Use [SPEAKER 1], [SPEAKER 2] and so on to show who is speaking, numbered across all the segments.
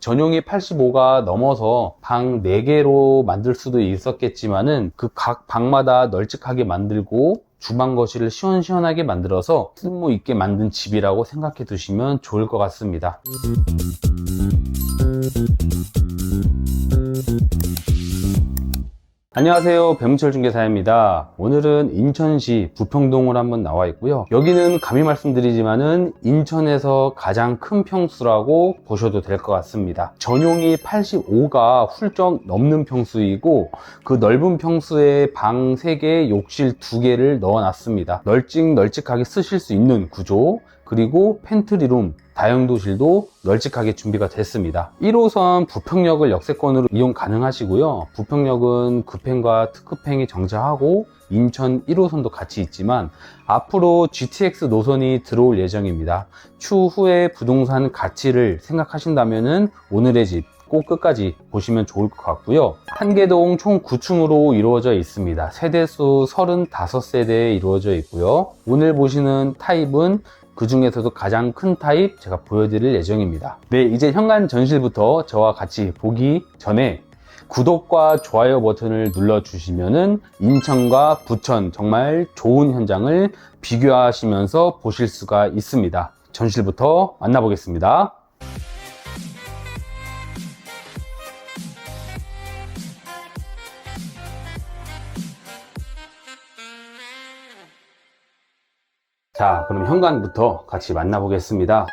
[SPEAKER 1] 전용이 85가 넘어서 방 4개로 만들 수도 있었겠지만은 그 각 방마다 널찍하게 만들고 주방 거실을 시원시원하게 만들어서 쓸모 있게 만든 집이라고 생각해 두시면 좋을 것 같습니다. 안녕하세요. 배문철 중개사입니다. 오늘은 인천시 부평동으로 한번 나와 있고요. 여기는 감히 말씀드리지만은 인천에서 가장 큰 평수라고 보셔도 될 것 같습니다. 전용이 85가 훌쩍 넘는 평수이고 그 넓은 평수에 방 3개, 욕실 2개를 넣어 놨습니다. 널찍널찍하게 쓰실 수 있는 구조, 그리고 팬트리룸, 다용도실도 널찍하게 준비가 됐습니다. 1호선 부평역을 역세권으로 이용 가능하시고요. 부평역은 급행과 특급행이 정차하고 인천 1호선도 같이 있지만 앞으로 GTX 노선이 들어올 예정입니다. 추후에 부동산 가치를 생각하신다면 오늘의 집 꼭 끝까지 보시면 좋을 것 같고요. 한계동 총 9층으로 이루어져 있습니다. 세대수 35세대에 이루어져 있고요. 오늘 보시는 타입은 그 중에서도 가장 큰 타입 제가 보여드릴 예정입니다. 네, 이제 현관 전실부터 저와 같이 보기 전에 구독과 좋아요 버튼을 눌러주시면은 인천과 부천 정말 좋은 현장을 비교하시면서 보실 수가 있습니다. 전실부터 만나보겠습니다. 자, 그럼 현관부터 같이 만나보겠습니다.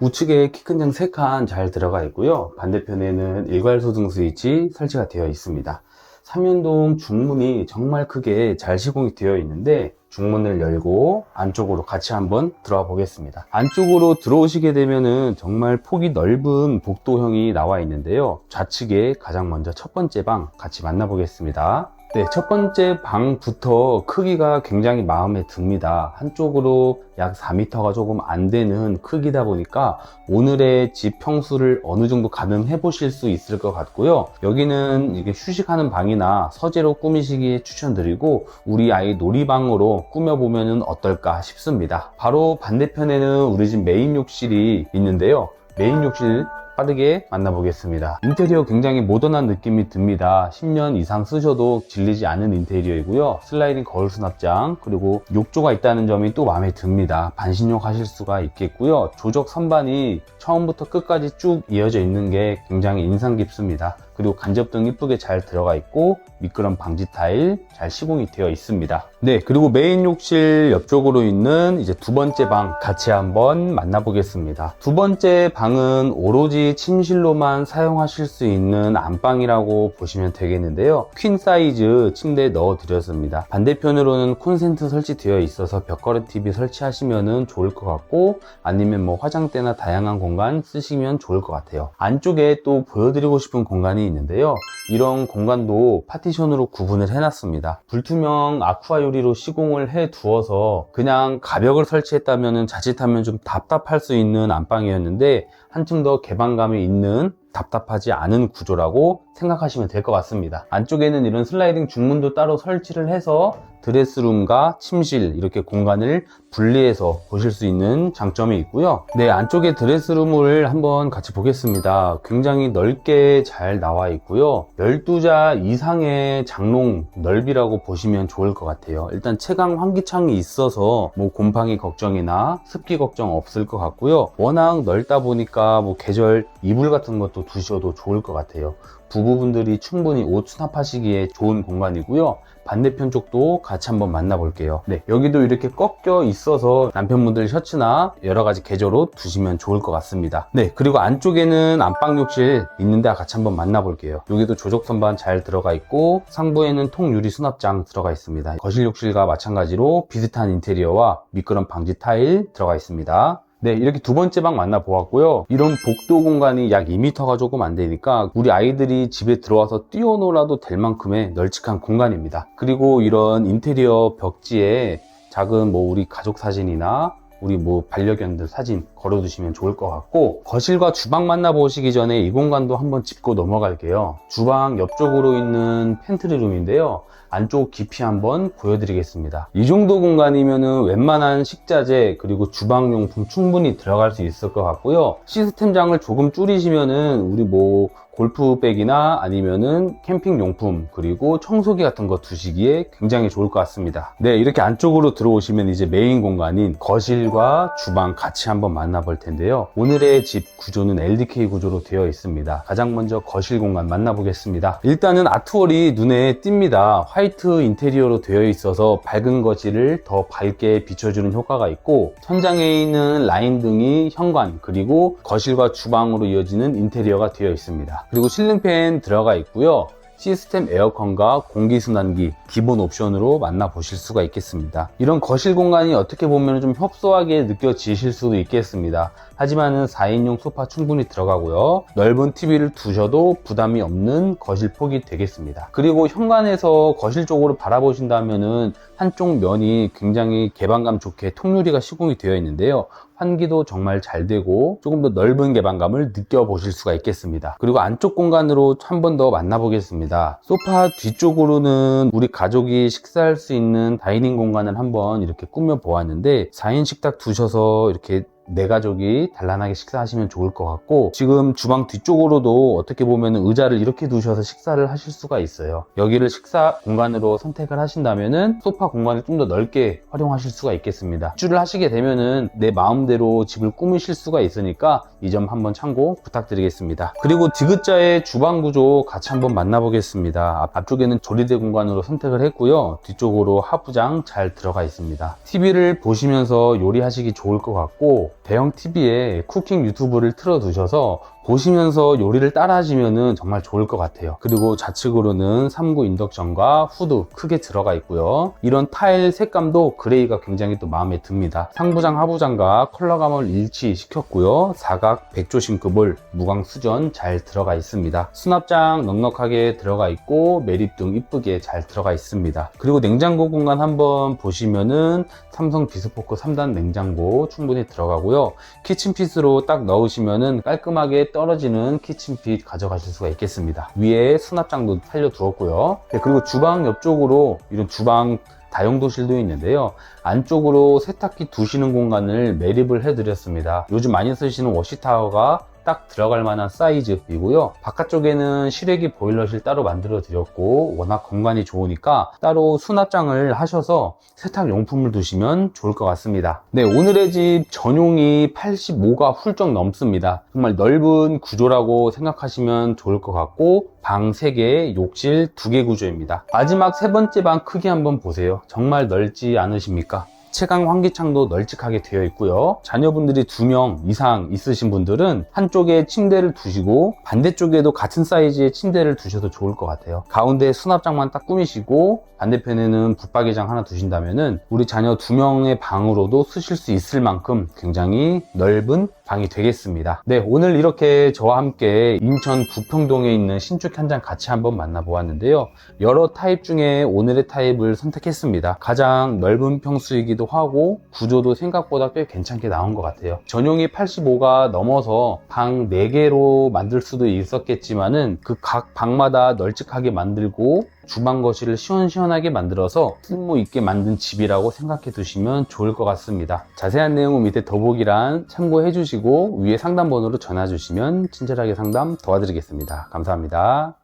[SPEAKER 1] 우측에 키 큰 장 3칸 잘 들어가 있고요. 반대편에는 일괄소등 스위치 설치가 되어 있습니다. 삼연동 중문이 정말 크게 잘 시공이 되어 있는데 중문을 열고 안쪽으로 같이 한번 들어가 보겠습니다. 안쪽으로 들어오시게 되면은 정말 폭이 넓은 복도형이 나와 있는데요. 좌측에 가장 먼저 첫 번째 방 같이 만나보겠습니다. 네, 첫 번째 방부터 크기가 굉장히 마음에 듭니다. 한쪽으로 약 4m가 조금 안 되는 크기다 보니까 오늘의 집 평수를 어느 정도 가늠해 보실 수 있을 것 같고요. 여기는 이게 휴식하는 방이나 서재로 꾸미시기에 추천드리고 우리 아이 놀이방으로 꾸며보면 어떨까 싶습니다. 바로 반대편에는 우리 집 메인 욕실이 있는데요. 메인 욕실 빠르게 만나보겠습니다. 인테리어 굉장히 모던한 느낌이 듭니다. 10년 이상 쓰셔도 질리지 않은 인테리어이고요. 슬라이딩 거울 수납장 그리고 욕조가 있다는 점이 또 마음에 듭니다. 반신욕 하실 수가 있겠고요. 조적 선반이 처음부터 끝까지 쭉 이어져 있는 게 굉장히 인상 깊습니다. 그리고 간접등 이쁘게 잘 들어가 있고 미끄럼 방지 타일 잘 시공이 되어 있습니다. 네, 그리고 메인 욕실 옆쪽으로 있는 이제 두 번째 방 같이 한번 만나보겠습니다. 두 번째 방은 오로지 침실로만 사용하실 수 있는 안방이라고 보시면 되겠는데요. 퀸 사이즈 침대 넣어 드렸습니다. 반대편으로는 콘센트 설치되어 있어서 벽걸이 TV 설치하시면 좋을 것 같고 아니면 뭐 화장대나 다양한 공간 쓰시면 좋을 것 같아요. 안쪽에 또 보여드리고 싶은 공간이 있는데요. 이런 공간도 파티션으로 구분을 해놨습니다. 불투명 아쿠아 유리로 시공을 해 두어서 그냥 가벽을 설치했다면 자칫하면 좀 답답할 수 있는 안방이었는데 한층 더 개방감이 있는 답답하지 않은 구조라고 생각하시면 될 것 같습니다. 안쪽에는 이런 슬라이딩 중문도 따로 설치를 해서 드레스룸과 침실 이렇게 공간을 분리해서 보실 수 있는 장점이 있고요. 네, 안쪽에 드레스룸을 한번 같이 보겠습니다. 굉장히 넓게 잘 나와 있고요. 12자 이상의 장롱 넓이라고 보시면 좋을 것 같아요. 일단 채광 환기창이 있어서 뭐 곰팡이 걱정이나 습기 걱정 없을 것 같고요. 워낙 넓다 보니까 뭐 계절 이불 같은 것도 두셔도 좋을 것 같아요. 부부분들이 충분히 옷 수납하시기에 좋은 공간이고요. 반대편 쪽도 같이 한번 만나볼게요. 네, 여기도 이렇게 꺾여 있어서 남편분들 셔츠나 여러 가지 계절옷 두시면 좋을 것 같습니다. 네, 그리고 안쪽에는 안방 욕실 있는데 같이 한번 만나볼게요. 여기도 조적 선반 잘 들어가 있고 상부에는 통 유리 수납장 들어가 있습니다. 거실 욕실과 마찬가지로 비슷한 인테리어와 미끄럼 방지 타일 들어가 있습니다. 네, 이렇게 두 번째 방 만나보았고요. 이런 복도 공간이 약 2m가 조금 안 되니까 우리 아이들이 집에 들어와서 뛰어놀아도 될 만큼의 널찍한 공간입니다. 그리고 이런 인테리어 벽지에 작은 뭐 우리 가족 사진이나 우리 뭐 반려견들 사진 걸어두시면 좋을 것 같고 거실과 주방 만나보시기 전에 이 공간도 한번 짚고 넘어갈게요. 주방 옆쪽으로 있는 팬트리룸인데요. 안쪽 깊이 한번 보여드리겠습니다. 이 정도 공간이면은 웬만한 식자재 그리고 주방용품 충분히 들어갈 수 있을 것 같고요. 시스템장을 조금 줄이시면은 우리 뭐 골프백이나 아니면은 캠핑 용품 그리고 청소기 같은 거 두시기에 굉장히 좋을 것 같습니다. 네 이렇게 안쪽으로 들어오시면 이제 메인 공간인 거실과 주방 같이 한번 만나볼 텐데요. 오늘의 집 구조는 LDK 구조로 되어 있습니다. 가장 먼저 거실 공간 만나보겠습니다. 일단은 아트월이 눈에 띕니다. 화이트 인테리어로 되어 있어서 밝은 거실을 더 밝게 비춰주는 효과가 있고 천장에 있는 라인 등이 현관 그리고 거실과 주방으로 이어지는 인테리어가 되어 있습니다. 그리고 실링팬 들어가 있고요. 시스템 에어컨과 공기순환기 기본 옵션으로 만나보실 수가 있겠습니다. 이런 거실 공간이 어떻게 보면 좀 협소하게 느껴지실 수도 있겠습니다. 하지만은 4인용 소파 충분히 들어가고요. 넓은 TV를 두셔도 부담이 없는 거실 폭이 되겠습니다. 그리고 현관에서 거실 쪽으로 바라보신다면은 한쪽 면이 굉장히 개방감 좋게 통유리가 시공이 되어 있는데요. 환기도 정말 잘 되고 조금 더 넓은 개방감을 느껴보실 수가 있겠습니다. 그리고 안쪽 공간으로 한 번 더 만나보겠습니다. 소파 뒤쪽으로는 우리 가족이 식사할 수 있는 다이닝 공간을 한번 이렇게 꾸며 보았는데 4인 식탁 두셔서 이렇게 내 가족이 단란하게 식사하시면 좋을 것 같고 지금 주방 뒤쪽으로도 어떻게 보면 의자를 이렇게 두셔서 식사를 하실 수가 있어요. 여기를 식사 공간으로 선택을 하신다면은 소파 공간을 좀 더 넓게 활용하실 수가 있겠습니다. 입주를 하시게 되면은 내 마음대로 집을 꾸미실 수가 있으니까 이 점 한번 참고 부탁드리겠습니다. 그리고 디귿자의 주방 구조 같이 한번 만나보겠습니다. 앞- 앞쪽에는 조리대 공간으로 선택을 했고요. 뒤쪽으로 하부장 잘 들어가 있습니다. TV를 보시면서 요리하시기 좋을 것 같고 대형 TV에 쿠킹 유튜브를 틀어 두셔서 보시면서 요리를 따라 하시면 정말 좋을 것 같아요. 그리고 좌측으로는 3구 인덕션과 후드 크게 들어가 있고요. 이런 타일 색감도 그레이가 굉장히 또 마음에 듭니다. 상부장 하부장과 컬러감을 일치시켰고요. 사각 백조 싱크볼 무광 수전 잘 들어가 있습니다. 수납장 넉넉하게 들어가 있고 매립등 이쁘게 잘 들어가 있습니다. 그리고 냉장고 공간 한번 보시면은 삼성 비스포크 3단 냉장고 충분히 들어가고요. 키친핏으로 딱 넣으시면은 깔끔하게 떨어지는 키친핏 가져가실 수가 있겠습니다. 위에 수납장도 살려 두었고요. 네, 그리고 주방 옆쪽으로 이런 주방 다용도실도 있는데요. 안쪽으로 세탁기 두시는 공간을 매립을 해드렸습니다. 요즘 많이 쓰시는 워시타워가 딱 들어갈 만한 사이즈이고요. 바깥쪽에는 실외기 보일러실 따로 만들어 드렸고 워낙 공간이 좋으니까 따로 수납장을 하셔서 세탁 용품을 두시면 좋을 것 같습니다. 네, 오늘의 집 전용이 85가 훌쩍 넘습니다. 정말 넓은 구조라고 생각하시면 좋을 것 같고 방 3개, 욕실 2개 구조입니다. 마지막 세 번째 방 크기 한번 보세요. 정말 넓지 않으십니까? 채광 환기창도 널찍하게 되어 있고요. 자녀분들이 두 명 이상 있으신 분들은 한쪽에 침대를 두시고 반대쪽에도 같은 사이즈의 침대를 두셔도 좋을 것 같아요. 가운데 수납장만 딱 꾸미시고 반대편에는 붙박이장 하나 두신다면은 우리 자녀 두 명의 방으로도 쓰실 수 있을 만큼 굉장히 넓은 방이 되겠습니다. 네, 오늘 이렇게 저와 함께 인천 부평동에 있는 신축 현장 같이 한번 만나보았는데요. 여러 타입 중에 오늘의 타입을 선택했습니다. 가장 넓은 평수이기도 하고 구조도 생각보다 꽤 괜찮게 나온 것 같아요. 전용이 85가 넘어서 방 4개로 만들 수도 있었겠지만은 그 각 방마다 널찍하게 만들고 주방 거실을 시원시원하게 만들어서 쓸모 있게 만든 집이라고 생각해 두시면 좋을 것 같습니다. 자세한 내용은 밑에 더보기란 참고해 주시고 위에 상담 번호로 전화 주시면 친절하게 상담 도와드리겠습니다. 감사합니다.